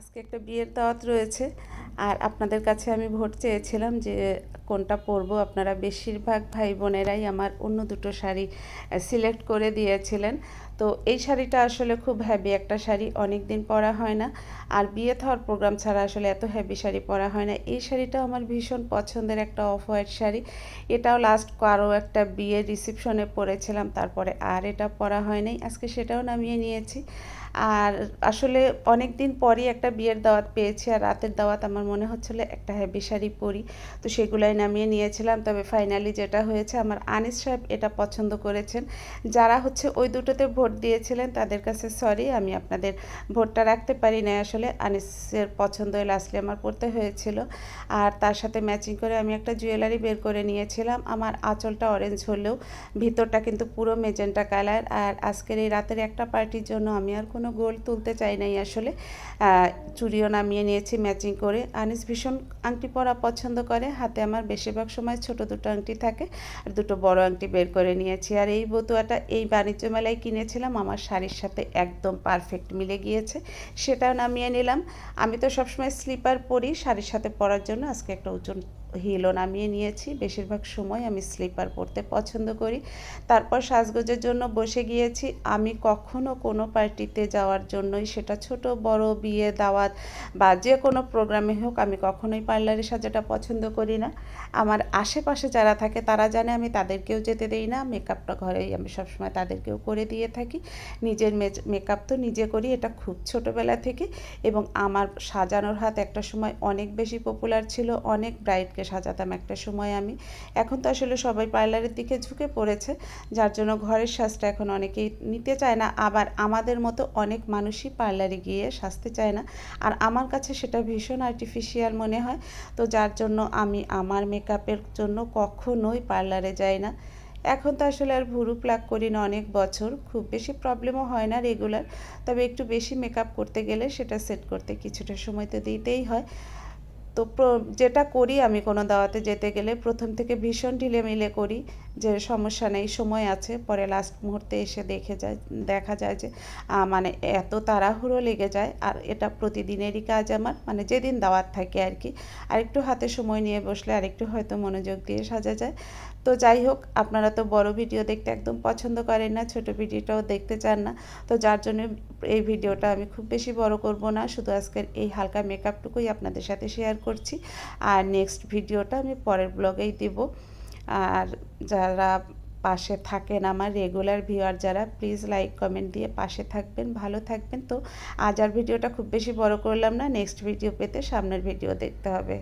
আজকে একটা বিয়ের দাওয়াত রয়েছে। আর আপনাদের কাছে আমি ভোট চেয়েছিলাম যে কোনটা পরবো। আপনারা বেশিরভাগ ভাই বোনেরাই আমার অন্য দুটো শাড়ি সিলেক্ট করে দিয়েছিলেন। তো এই শাড়িটা আসলে খুব হ্যাভি একটা শাড়ি অনেক দিন পরা হয় না। আর বিয়ে থাওয়ার প্রোগ্রাম ছাড়া আসলে এত হ্যাভি শাড়ি পরা হয় না। এই শাড়িটা আমার ভীষণ পছন্দের একটা অফ হোয়াইট শাড়ি। এটাও লাস্ট কারও একটা বিয়ের রিসেপশনে পরেছিলাম তারপরে আর এটা পরা হয় নাই। আজকে সেটাও নামিয়ে নিয়েছি। আর আসলে অনেক দিন পরই একটা বিয়ের দাওয়াত পেয়েছি, আর রাতের দাওয়াত আমার মনে হচ্ছিল একটা হ্যাভি শাড়ি পরি। তো সেগুলাই নামিয়ে নিয়েছিলাম। তবে ফাইনালি যেটা হয়েছে, আমার আনিস সাহেব এটা পছন্দ করেছেন। যারা হচ্ছে ওই দুটোতে ভোট দিয়েছিলেন, তাদের কাছে সরি আমি আপনাদের ভোটটা রাখতে পারি না আসলে আনিসের পছন্দ হলে আসলে আমার পড়তে হয়েছিল। আর তার সাথে ম্যাচিং করে আমি একটা জুয়েলারি বের করে নিয়েছিলাম। আমার আঁচলটা অরেঞ্জ হলেও ভিতরটা কিন্তু পুরো মেজেন্টা কালার আর আজকের এই রাতের একটা পার্টির জন্য আমি আর কোনো গোল তুলতে চাই নাই আসলে। চুরিও নামিয়ে নিয়েছি ম্যাচিং করে। আনিস ভীষণ আংটি পরা পছন্দ করে। হাতে আমার বেশিরভাগ সময় ছোট দুটো আংটি থাকে আর দুটো বড় আংটি বের করে নিয়েছি। আর এই বতুয়াটা এই বাণিজ্য মেলায় কিনেছিলাম আমার শাড়ির সাথে একদম পারফেক্ট মিলে গিয়েছে, সেটাও নামিয়ে নিলাম। আমি তো সবসময় স্লিপার পরি, শাড়ির সাথে পরার জন্য আজকে একটা উঁচু হিলও নামিয়ে নিয়েছি। বেশিরভাগ সময় আমি স্লিপার পরতে পছন্দ করি। তারপর সাজগোজের জন্য বসে গিয়েছি। আমি কখনো কোনো পার্টিতে যাওয়ার জন্যই সেটা ছোট, বড়, বিয়ে, দাওয়াত বা যে কোনো প্রোগ্রামে হোক আমি কখনোই পার্লারে সাজাটা পছন্দ করি না। আমার আশেপাশে যারা থাকে তারা জানে আমি তাদেরকেও যেতে দেই না। মেকআপটা ঘরেই আমি সবসময় তাদেরকেও করে দিয়ে থাকি। নিজের মেকআপ তো নিজে করি, এটা খুব ছোটোবেলা থেকে এবং আমার সাজানোর হাত একটা সময় অনেক বেশি পপুলার ছিল, অনেক ব্রাইট মেয়েকে সাজাতাম একটা সময় আমি। এখন তো আসলে সবাই পার্লারের দিকে ঝুঁকে পড়েছে, যার জন্য ঘরের সাজটা এখন অনেকেই নিতে চায় না। আবার আমাদের মতো অনেক মানুষই পার্লারে গিয়ে সাজতে চায় না। আর আমার কাছে সেটা ভীষণ আর্টিফিশিয়াল মনে হয়। তো যার জন্য আমি আমার মেকআপের জন্য কখনোই পার্লারে যাই না। এখন তো আসলে আর ভুরু প্লাক করি না অনেক বছর। খুব বেশি প্রবলেমও হয় না রেগুলার তবে একটু বেশি মেকআপ করতে গেলে সেটা সেট করতে কিছুটা সময় তো দিতেই হয়। তো যেটা করি আমি কোনো দাওয়াতে যেতে গেলে প্রথম থেকে ভীষণ ঢিলেমিলে করি। যে সমস্যা নেই, সময় আছে। পরে লাস্ট মুহূর্তে এসে দেখে যায়, দেখা যায় যে মানে এত তাড়াহুড়ো লেগে যায়। আর এটা প্রতিদিনেরই কাজ আমার মানে যেদিন দাওয়াত থাকে আর কি। আরেকটু হাতে সময় নিয়ে বসলে আরেকটু হয়তো মনোযোগ দিয়ে সাজা যায়। তো যাই হোক, আপনারা তো বড় ভিডিও দেখতে একদম পছন্দ করেন না, ছোট ভিডিওটাও দেখতে চান না। তো যার জন্য এই ভিডিওটা আমি খুব বেশি বড় করব না। শুধু আজকের এই হালকা মেকআপটুকুই আপনাদের সাথে শেয়ার করছি। আর নেক্সট ভিডিওটা আমি পরের ব্লগেই দেব। আর যারা পাশে থাকেন আমার রেগুলার ভিউয়ার যারা প্লিজ লাইক কমেন্ট দিয়ে পাশে থাকবেন, ভালো থাকবেন। তো আজ আর ভিডিওটা খুব বেশি বড় করলাম না নেক্সট ভিডিও পেতে সামনের ভিডিও দেখতে হবে।